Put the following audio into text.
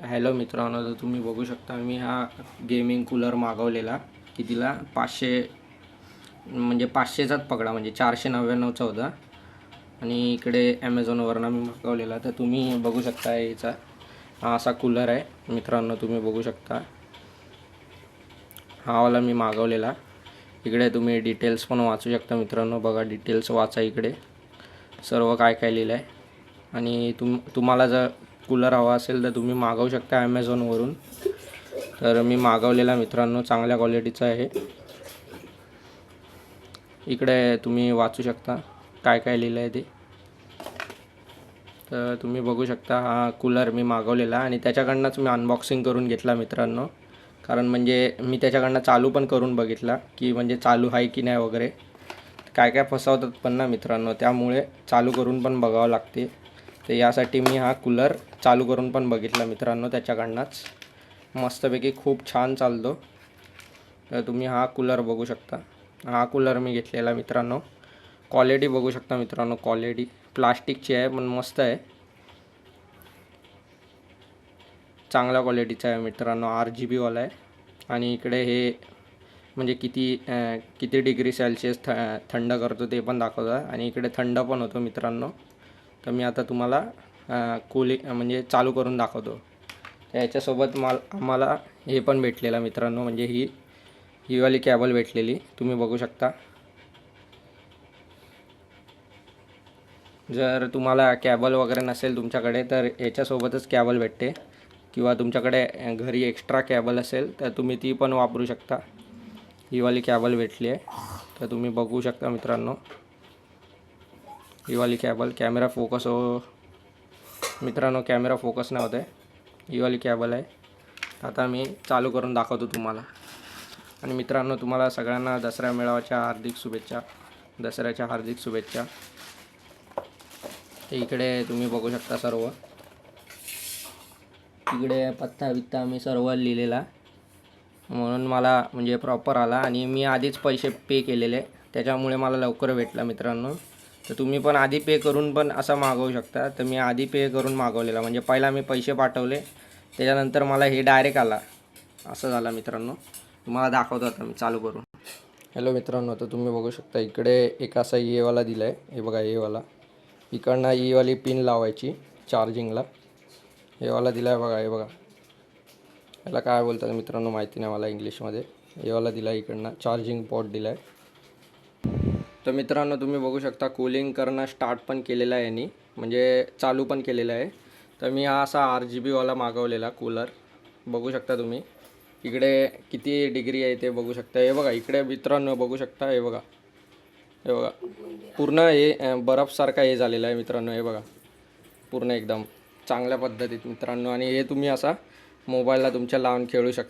Hello मित्रांनो तर तुम्ही बघू शकता मी हा गेमिंग कूलर मागवलेला कितीला पाचशे म्हणजे पाचशेचाच पकडा म्हणजे चारशे नव्याण्णवचा होता आणि इकडे ॲमेझॉनवरनं मी मागवलेला तर तुम्ही बघू शकता याचा हा असा कूलर आहे. मित्रांनो तुम्ही बघू शकता. हा वाला मी मागवलेला. इकडे तुम्ही डिटेल्स पण वाचू शकता मित्रांनो. बघा डिटेल्स वाचा इकडे. सर्व काय काय लिहिलं आहे आणि तुम तुम्हाला जर कूलर हवा असेल तर तुम्ही मागवू शकता ॲमेझॉनवरून तर मी मागवलेला मित्रांनो चांगल्या क्वालिटीचा आहे. इकडे तुम्ही वाचू शकता काय काय लिहिलं आहे ते. तर तुम्ही बघू शकता हा कूलर मी मागवलेला आणि त्याच्याकडनंच मी अनबॉक्सिंग करून घेतला मित्रांनो. कारण म्हणजे मी त्याच्याकडनं चालू पण करून बघितला की म्हणजे चालू आहे की नाही वगैरे. काय काय फसवतात पण ना मित्रांनो त्यामुळे चालू करून पण बघावं लागते. तर यासाठी मी हा कूलर चालू करून पण बघितला मित्रांनो त्याच्याकडनंच. मस्तपैकी खूप छान चालतो. तर तुम्ही हा कूलर बघू शकता. हा कूलर मी घेतलेला मित्रांनो. क्वालिटी बघू शकता मित्रांनो क्वालिटी प्लास्टिकची आहे पण मस्त आहे. चांगल्या क्वालिटीचा आहे मित्रांनो आर जी बीवाला आहे. आणि इकडे हे म्हणजे किती किती डिग्री सेल्सिअस थ थंड करतो ते पण दाखवतं. आणि इकडे थंड पण होतो मित्रांनो. तर मी आता तुम्हाला कूलिंग म्हणजे चालू करून दाखवतो. तर याच्यासोबत माल आम्हाला हे पण भेटलेलं मित्रांनो म्हणजे ही ही वाली कॅबल भेटलेली. तुम्ही बघू शकता. जर तुम्हाला कॅबल वगैरे नसेल तुमच्याकडे तर याच्यासोबतच कॅबल भेटते. किंवा तुमच्याकडे घरी एक्स्ट्रा कॅबल असेल तर तुम्ही ती पण वापरू शकता. ही वाली कॅबल भेटली आहे. तर तुम्ही बघू शकता मित्रांनो. ही वाली कॅबल कॅमेरा फोकस हो। मित्रांनो कॅमेरा फोकस नाही आहे. ही वाली कॅबल आहे? आता मी चालू करून दाखवतो तुम्हाला. आणि मित्रांनो तुम्हाला सगळ्यांना दसऱ्या मेळाव्याच्या हार्दिक शुभेच्छा दसऱ्याच्या हार्दिक शुभेच्छा. इकडे तुम्ही बघू शकता सर्व. इकडे पत्ता बित्ता मी सर्व लिहिलेला. म्हणून मला म्हणजे प्रॉपर आला. आणि मी आधीच पैसे पे केलेले. त्याच्यामुळे मला लवकर भेटला मित्रांनो. तर तुम्ही पण आधी पे करून पण असं मागवू शकता. तर मी आधी पे करून मागवलेला. म्हणजे पहिला मी पैसे पाठवले. त्याच्यानंतर मला हे डायरेक्ट आला. असं झालं मित्रांनो. तुम्हाला दाखवतो आता मी चालू करून. हॅलो मित्रांनो तर तुम्ही बघू शकता इकडे एक असा येवाला दिला आहे हे बघा येवाला इकडनं ई पिन लावायची चार्जिंगला एवाला दिला आहे बघा हे बघा. याला काय बोलतात मित्रांनो माहिती नाही मला इंग्लिशमध्ये एवाला दिला आहे इकडनं. चार्जिंग पॉट दिला आहे तर मित्रांनो तुम्ही बघू शकता कूलिंग करणं स्टार्ट पण केलेलं आहे यांनी. म्हणजे चालू पण केलेलं आहे. तर मी हा असा आर जी बीवाला मागवलेला कूलर बघू शकता तुम्ही. इकडे किती डिग्री आहे ते बघू शकता. हे बघा इकडे मित्रांनो बघू शकता. हे बघा. हे बघा. पूर्ण हे बर्फसारखा हे झालेलं आहे मित्रांनो. हे बघा. पूर्ण एकदम चांगल्या पद्धतीत मित्रांनो. आणि हे तुम्ही असा मोबाईलला तुमच्या लावून खेळू शकता.